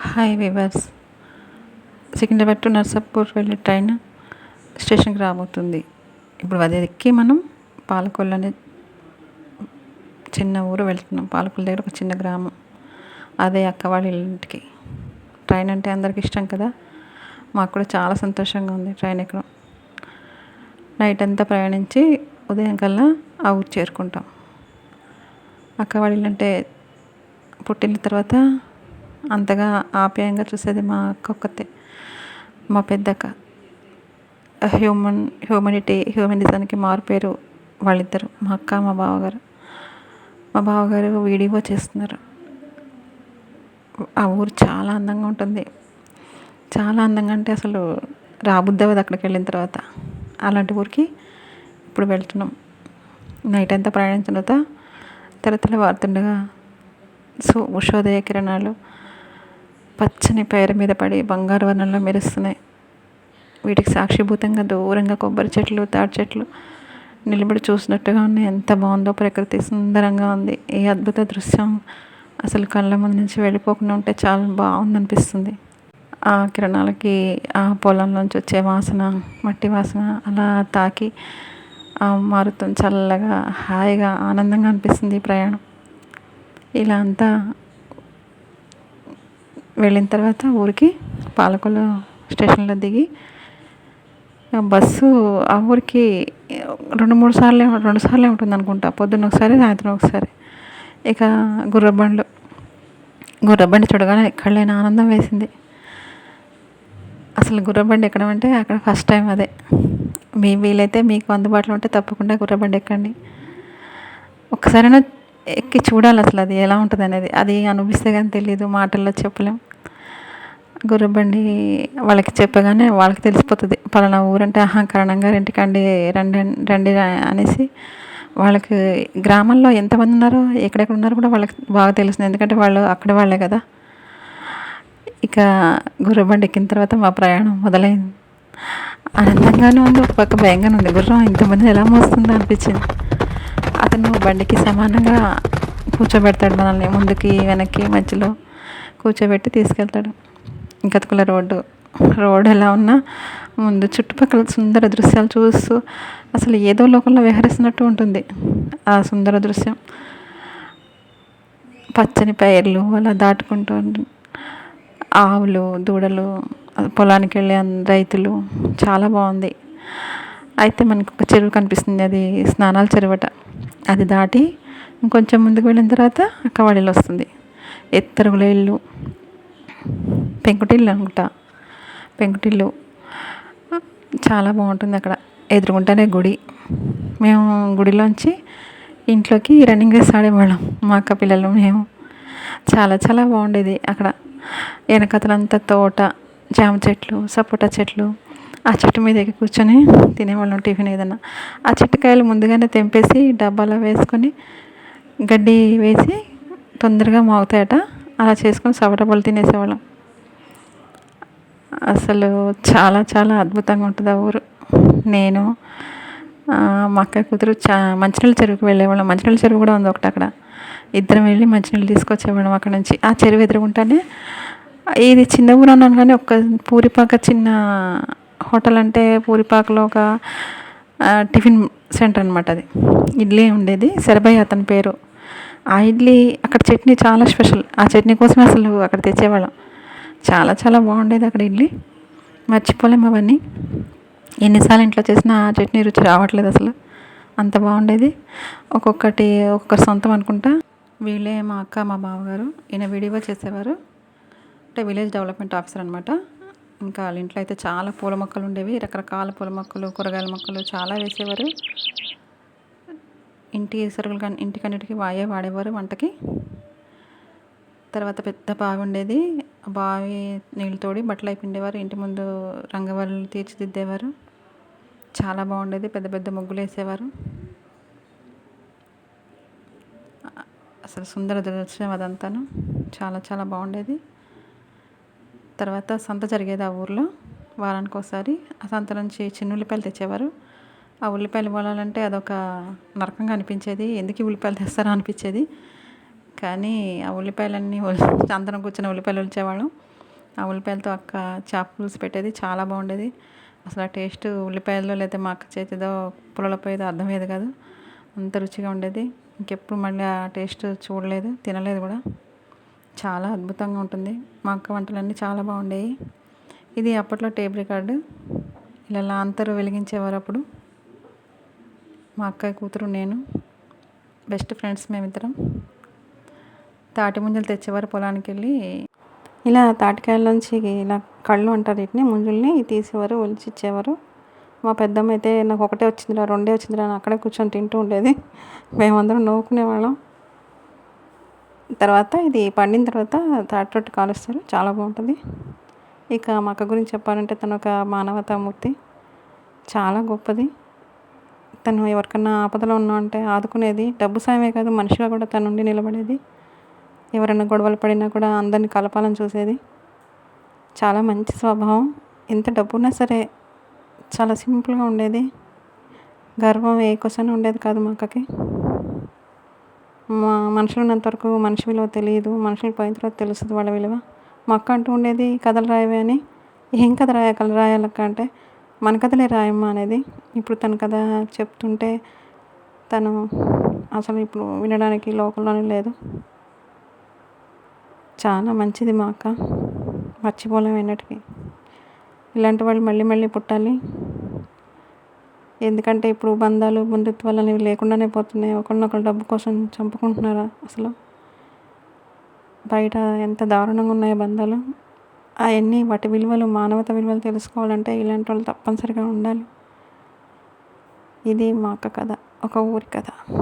Hi viewers Secunderabad to Narsapur వెళ్ళే train స్టేషన్కి రాబోతుంది. ఇప్పుడు అది ఎక్కి మనం పాలకొల్లు అనే చిన్న ఊరు వెళ్తున్నాం. పాలకొల్లు దగ్గర ఒక చిన్న గ్రామం. అదే అక్క వాళ్ళ ఇంటికి. ట్రైన్ అంటే అందరికి ఇష్టం కదా? మాకు కూడా చాలా సంతోషంగా ఉంది ట్రైన్ ఎక్కడం. నైట్ అంతా ప్రయాణించి ఉదయం కల్లా ఆ ఊరు చేరుకుంటాం. అక్క వాళ్ళ అంటే పుట్టిన తర్వాత అంతగా ఆప్యాయంగా చూసేది మా అక్క ఒక్కతే మా పెద్దక్క. హ్యూమన్ హ్యూమనిటీ హ్యూమనిజానికి మారు పేరు వాళ్ళిద్దరు మా అక్క మా బావగారు. మా బావగారు వీడియో చేస్తున్నారు. ఆ ఊరు చాలా అందంగా ఉంటుంది. చాలా అందంగా అంటే అసలు రాబుద్దవది అక్కడికి వెళ్ళిన తర్వాత. అలాంటి ఊరికి ఇప్పుడు వెళ్తున్నాం. నైట్ అంతా ప్రయాణించిన తర్వాత తెరతెల వారుతుండగా సో ఉషోదయ కిరణాలు పచ్చని పైర మీద పడి బంగారు వర్ణంలో మెరుస్తున్నాయి. వీటికి సాక్షిభూతంగా దూరంగా కొబ్బరి చెట్లు తాటి చెట్లు నిలబడి చూసినట్టుగా ఉన్నాయి. ఎంత బాగుందో ప్రకృతి సుందరంగా ఉంది. ఏ అద్భుత దృశ్యం. అసలు కళ్ళ ముందు నుంచి వెళ్ళిపోకుండా ఉంటే చాలా బాగుంది అనిపిస్తుంది ఆ కిరణాలకి ఆ పొలంలోంచి వచ్చే వాసన మట్టి వాసన అలా తాకి మారుతుంది చల్లగా హాయిగా ఆనందంగా అనిపిస్తుంది ఈ ప్రయాణం. ఇలా అంతా వెళ్ళిన తర్వాత ఊరికి పాలకొల్లు స్టేషన్లో దిగి బస్సు ఆ ఊరికి రెండు మూడు సార్లు రెండు సార్లు ఉంటుంది అనుకుంటా. పొద్దున్న ఒకసారి సాయంత్రం ఒకసారి. ఇక గుర్రబండ్లు గుర్రబండి చూడగానే ఎక్కడ లేని ఆనందం వేసింది. అసలు గుర్రబండి ఎక్కడం అంటే అక్కడ ఫస్ట్ టైం అదే. మీ వీలైతే మీకు అందుబాటులో ఉంటే తప్పకుండా గుర్రబండి ఎక్కండి. ఒక్కసారైనా ఎక్కి చూడాలి అసలు అది ఎలా ఉంటుంది అనేది అది అనిపిస్తే కానీ తెలియదు మాటల్లో చెప్పలేం. గుర్రబండి వాళ్ళకి చెప్పగానే వాళ్ళకి తెలిసిపోతుంది. పలానా ఊరంటే ఆహా కరణం గారి ఇంటికండి రండి రండి అనేసి వాళ్ళకి గ్రామంలో ఎంతమంది ఉన్నారో ఎక్కడెక్కడ ఉన్నారో కూడా వాళ్ళకి బాగా తెలుస్తుంది. ఎందుకంటే వాళ్ళు అక్కడ వాళ్ళే కదా. ఇక గుర్రబండి ఎక్కిన తర్వాత మా ప్రయాణం మొదలైంది. ఆనందంగానే ఉంది ఒక పక్క భయంగానే ఉంది. గుర్రం ఇంతమంది ఎలా మోస్తుందో అనిపించింది. అతను బండికి సమానంగా కూర్చోబెడతాడు మనల్ని ముందుకి వెనక్కి మధ్యలో కూర్చోబెట్టి తీసుకెళ్తాడు. గతుకుల రోడ్డు రోడ్ ఎలా ఉన్నా ముందు చుట్టుపక్కల సుందర దృశ్యాలు చూస్తూ అసలు ఏదో లోకంలో విహరిస్తున్నట్టు ఉంటుంది ఆ సుందర దృశ్యం. పచ్చని పైర్లు అలా దాటుకుంటూ ఆవులు దూడలు పొలానికి వెళ్ళే రైతులు చాలా బాగుంది. అయితే మనకు ఒక చెరువు కనిపిస్తుంది అది స్నానాల చెరువట. అది దాటి ఇంకొంచెం ముందుకు వెళ్ళిన తర్వాత కవాడీలు వస్తుంది. ఎత్తరుగుల ఇల్లు. పెంకుటిల్లు అనుకుంటా. పెంకుటిల్లు. చాలా బాగుంటుంది అక్కడ. ఎదురుకుంటేనే గుడి. మేము గుడిలోంచి ఇంట్లోకి రన్నింగ్ రేస్ ఆడేవాళ్ళం. మా అక్క పిల్లలు మేము. చాలా చాలా బాగుండేది అక్కడ. వెనకతలంతా తోట జామ చెట్లు సపోటా చెట్లు. ఆ చెట్టు మీద ఎక్కి కూర్చొని తినేవాళ్ళం టిఫిన్ ఏదన్నా. ఆ చెట్టుకాయలు ముందుగానే తెంపేసి డబ్బాలో వేసుకొని గడ్డి వేసి తొందరగా మోగుతాయట. అలా చేసుకొని సవటబలు తినేసేవాళ్ళం. అసలు చాలా చాలా అద్భుతంగా ఉంటుంది ఆ ఊరు. నేను మా అక్క కూతురు చా మంచినీళ్ళ చెరువుకి వెళ్ళేవాళ్ళం. మంచినీళ్ళ చెరువు కూడా ఉంది ఒకటి అక్కడ. ఇద్దరం వెళ్ళి మంచినీళ్ళు తీసుకొచ్చేవాళ్ళం అక్కడ నుంచి. ఆ చెరువు ఎదురుగుంటానే ఇది చిన్న ఊరు అన్నాను కానీ ఒక్క పూరిపాక చిన్న హోటల్ అంటే పూరిపాకలో ఒక టిఫిన్ సెంటర్ అనమాట అది. ఇడ్లీ ఉండేది. శరభయ్య అతని పేరు. ఆ ఇడ్లీ అక్కడ చట్నీ చాలా స్పెషల్. ఆ చట్నీ కోసమే అసలు అక్కడ తెచ్చేవాళ్ళం. చాలా చాలా బాగుండేది అక్కడ ఇడ్లీ. మర్చిపోలేము అవన్నీ. ఎన్నిసార్లు ఇంట్లో చేసినా ఆ చట్నీ రుచి రావట్లేదు అసలు. అంత బాగుండేది. ఒక్కొక్కటి ఒక్కొక్క సొంతం అనుకుంటా. వీళ్ళే మా అక్క మా బావగారు ఈయన వీడియో చేసేవారు. అంటే విలేజ్ డెవలప్మెంట్ ఆఫీసర్ అనమాట ఇంకా వాళ్ళ ఇంట్లో అయితే చాలా పూల మొక్కలు ఉండేవి. రకరకాల పూల మొక్కలు కూరగాయల మొక్కలు చాలా వేసేవారు. ఇంటి సరుకులు కానీ ఇంటికన్నిటికి వాయే వాడేవారు వంటకి. తర్వాత పెద్ద బావి ఉండేది బావి నీళ్ళు తోడి బట్టలు అయిపోయిండేవారు ఇంటి ముందు రంగవల్లు తీర్చిదిద్దేవారు. చాలా బాగుండేది. పెద్ద పెద్ద ముగ్గులు వేసేవారు. అసలు సుందర దృశ్యం అదంతాను. చాలా చాలా బాగుండేది. తర్వాత సంత జరిగేది ఆ ఊర్లో. వారానికి ఒకసారి ఆ సంత నుంచి చిన్న ఉల్లిపాయలు తెచ్చేవారు. ఆ ఉల్లిపాయలు ఇవ్వాలంటే అదొక నరకంగా అనిపించేది. ఎందుకు ఉల్లిపాయలు తెస్తారా అనిపించేది. కానీ ఆ ఉల్లిపాయలన్నీ అందరం కూర్చొని ఉల్లిపాయలు ఒలిచేవాళ్ళం ఆ ఉల్లిపాయలతో అక్క చేప పులుసు పెట్టేది చాలా బాగుండేది. అసలు ఆ టేస్ట్ ఉల్లిపాయల్లో లేకపోతే మా అక్క చేతిదో పుల్లల పోయేదో అర్థమయ్యేది కాదు. అంత రుచిగా ఉండేది. ఇంకెప్పుడు మళ్ళీ ఆ టేస్ట్ చూడలేదు తినలేదు కూడా. చాలా అద్భుతంగా ఉంటుంది. మా అక్క వంటలన్నీ చాలా బాగుండేవి ఇది అప్పట్లో టేప్ రికార్డు. ఇలా లాంతరు వెలిగించేవారు అప్పుడు. మా అక్క కూతురు నేను. బెస్ట్ ఫ్రెండ్స్ మేమిద్దరం. తాటి ముంజలు తెచ్చేవారు పొలానికి వెళ్ళి ఇలా తాటికాయల నుంచి ఇలా కళ్ళు అంటారు వీటిని ముంజుల్ని తీసేవారు ఒలిచి ఇచ్చేవారు మా పెద్దమ్మ అయితే నాకు ఒకటే వచ్చిందిరా రెండే వచ్చిందిరా అని అక్కడే కూర్చొని తింటూ ఉండేది. మేమందరం నవ్వుకునేవాళ్ళం తర్వాత ఇది పండిన తర్వాత తాటి రొట్టె కాలుస్తారు చాలా బాగుంటుంది. ఇక మా అక్క గురించి చెప్పాలంటే తను ఒక మానవతామూర్తి చాలా గొప్పది. తను ఎవరికన్నా ఆపదలో ఉన్నా అంటే ఆదుకునేది డబ్బు సాయమే కాదు మనిషిగా కూడా తను నుండి నిలబడేది. ఎవరైనా గొడవలు పడినా కూడా అందరిని కలపాలని చూసేది. చాలా మంచి స్వభావం. ఎంత డబ్బు ఉన్నా సరే చాలా సింపుల్గా ఉండేది. గర్వం ఏ క్వశ్చన్ ఉండేది కాదు మా అక్కకి. మా మనుషులు ఉన్నంతవరకు మనిషి విలువ తెలియదు మనుషులు పోయిన తర్వాత తెలుస్తుంది వాళ్ళ విలువ. మా అక్క అంటూ ఉండేది కథలు రాయవే అని. ఏం కథ రాయకలు రాయాలక్క అంటే మన కథలే రాయమ్మా అనేది. ఇప్పుడు తన కథ చెప్తుంటే తను అసలు ఇప్పుడు వినడానికి లోకంలోనే లేదు. చాలా మంచిది మా అక్క. మర్చిపోలేం ఎన్నటికీ. ఇలాంటి వాళ్ళు మళ్ళీ మళ్ళీ పుట్టాలి. ఎందుకంటే ఇప్పుడు బంధాలు బంధుత్వాలు అనేవి లేకుండానే పోతున్నాయి. ఒకరినొకరు డబ్బు కోసం చంపుకుంటున్నారా అసలు? బయట ఎంత దారుణంగా ఉన్నాయో బంధాలు. అవన్నీ వాటి విలువలు మానవత విలువలు తెలుసుకోవాలంటే ఇలాంటి వాళ్ళు తప్పనిసరిగా ఉండాలి. ఇది మా అక్క కథ. ఒక ఊరి కథ.